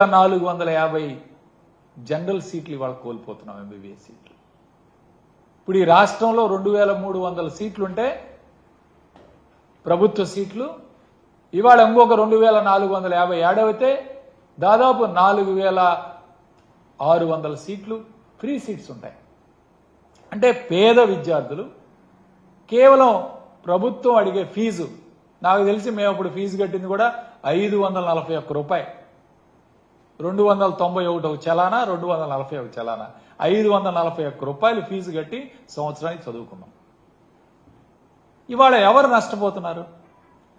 నాలుగు వందల యాభై జనరల్ సీట్లు ఇవాళ కోల్పోతున్నాం ఎంబీబీఎస్ సీట్లు. ఇప్పుడు ఈ రాష్ట్రంలో రెండు వేల మూడు వందల సీట్లుంటే ప్రభుత్వ సీట్లు ఇవాళ ఇంకొక రెండు వేల నాలుగు వందల యాభై ఏడవైతే దాదాపు నాలుగు వేల ఆరు వందల సీట్లు ఫ్రీ సీట్స్ ఉంటాయి. అంటే పేద విద్యార్థులు కేవలం ప్రభుత్వం అడిగే ఫీజు నాకు తెలిసి మేము అప్పుడు ఫీజు కట్టింది కూడా ఐదు వందల నలభై ఒక్క రూపాయి రెండు వందల తొంభై ఒకటి చలానా రెండు వందల నలభై ఒక చలానా. ఐదు వందల నలభై ఒక్క రూపాయలు ఫీజు కట్టి సంవత్సరానికి చదువుకున్నాం. ఇవాళ ఎవరు నష్టపోతున్నారు?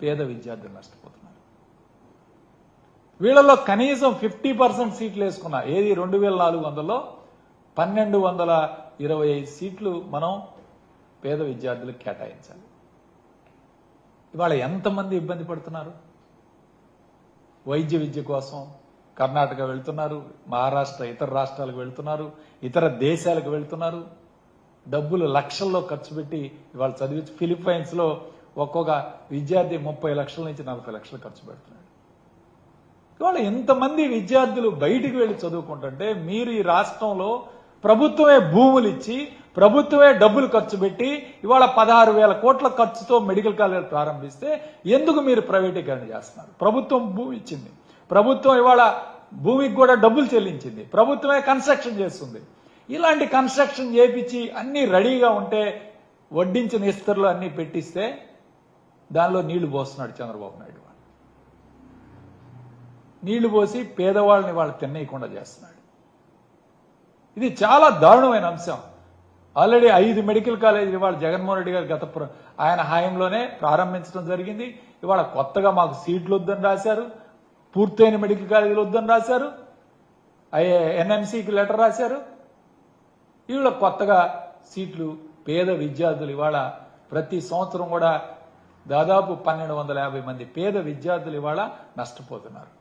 పేద విద్యార్థులు నష్టపోతున్నారు. వీళ్ళలో కనీసం ఫిఫ్టీ పర్సెంట్ సీట్లు వేసుకున్నా ఏది రెండు వేల నాలుగు వందల్లో? పన్నెండు వందల ఇరవై ఐదు సీట్లు మనం పేద విద్యార్థులకు కేటాయించాలి. ఇవాళ ఎంతమంది ఇబ్బంది పడుతున్నారు? వైద్య విద్య కోసం కర్ణాటక వెళ్తున్నారు మహారాష్ట్ర ఇతర రాష్ట్రాలకు వెళ్తున్నారు ఇతర దేశాలకు వెళ్తున్నారు. డబ్బులు లక్షల్లో ఖర్చు పెట్టి ఇవాళ చదివి ఫిలిప్పైన్స్లో ఒక్కొక్క విద్యార్థి ముప్పై లక్షల నుంచి నలభై లక్షలు ఖర్చు పెడుతున్నాడు. ఇవాళ ఎంతమంది విద్యార్థులు బయటికి వెళ్ళి చదువుకుంటుంటే మీరు ఈ రాష్ట్రంలో ప్రభుత్వమే భూములు ఇచ్చి ప్రభుత్వమే డబ్బులు ఖర్చు పెట్టి ఇవాళ పదహారు వేల కోట్ల ఖర్చుతో మెడికల్ కాలేజ్ ప్రారంభిస్తే ఎందుకు మీరు ప్రైవేటీకరణ చేస్తున్నారు? ప్రభుత్వం భూమి ఇచ్చింది. ప్రభుత్వం ఇవాళ భూమికి కూడా డబ్బులు చెల్లించింది. ప్రభుత్వమే కన్స్ట్రక్షన్ చేస్తుంది. ఇలాంటి కన్స్ట్రక్షన్ చేపించి అన్ని రెడీగా ఉంటే వడ్డించిన ఇస్తర్లు అన్ని పెట్టిస్తే దానిలో నీళ్ళు పోస్తున్నాడు చంద్రబాబు నాయుడు నీళ్ళు పోసి పేదవాళ్ళని వాళ్ళు తినేయకుండా చేస్తున్నాడు. ఇది చాలా దారుణమైన అంశం. ఆల్రెడీ ఐదు మెడికల్ కాలేజీలు ఇవాళ జగన్మోహన్ రెడ్డి గారు గత ఆయన హాయంలోనే ప్రారంభించడం జరిగింది. ఇవాళ కొత్తగా మాకు సీట్లు వద్దని రాశారు. పూర్తయిన మెడికల్ కాలేజీలు వద్దని రాశారు. అయ్యే ఎన్ఎంసీకి లెటర్ రాశారు. వీళ్ళ కొత్తగా సీట్లు పేద విద్యార్థులు ఇవాళ ప్రతి సంవత్సరం కూడా దాదాపు పన్నెండు వందల యాభై మంది పేద విద్యార్థులు ఇవాళ నష్టపోతున్నారు.